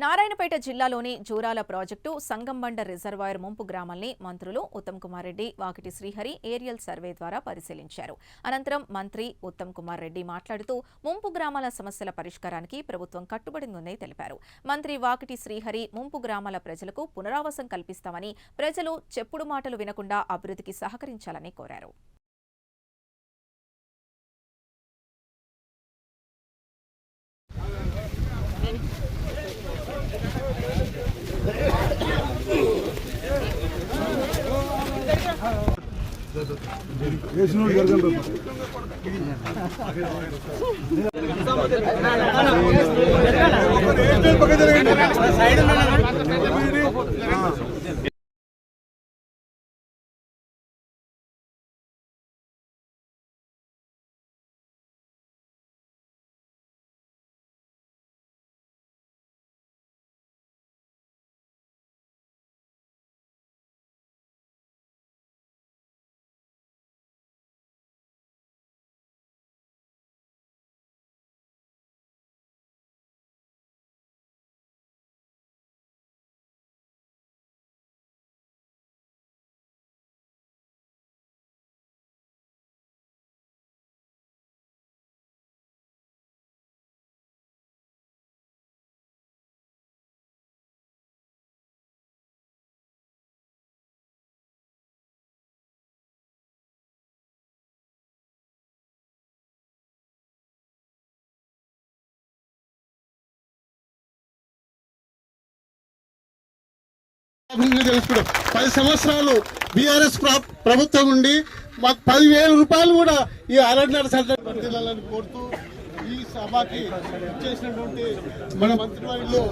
నారాయణపేట జిల్లాలోని Jurala project Sangambanda reservoir ముంపు గ్రామాల్ని మంత్రులు ఉత్తమ్ కుమార్ రెడ్డి వాకిటి శ్రీహరి ఏరియల్ సర్వే ద్వారా పరిశీలించారు. అనంతరం మంత్రి ఉత్తమ్ కుమార్ రెడ్డి మాట్లాడుతూ ముంపు గ్రామాల సమస్యల పరిష్కారానికి ప్రభుత్వం కట్టుబడిందని తెలిపారు. మంత్రి వాకిటి శ్రీహరి ముంపు గ్రామాల ప్రజలకు పునరావాసం కల్పిస్తామని ప్రజలు చెప్పుడు మాటలు వినకుండా అభివృద్ధికి సహకరించాలని కోరారు. వేసినోడు తెలుసుకున్నాం పది సంవత్సరాలు బీఆర్ఎస్ ప్రభుత్వం ఉండి మాకు పదివేల రూపాయలు కూడా ఈ అరణ్య సందర్భాలని కోరుతూ ఈ సభకి చేసినటువంటి మన మంత్రివర్యులు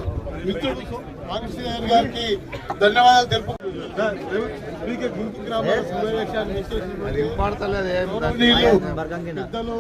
మిత్రుడు మానసి గారికి ధన్యవాదాలు తెలుపుకుంటున్నాం గుంపు గ్రామాల సమావేశాన్ని పెద్దలు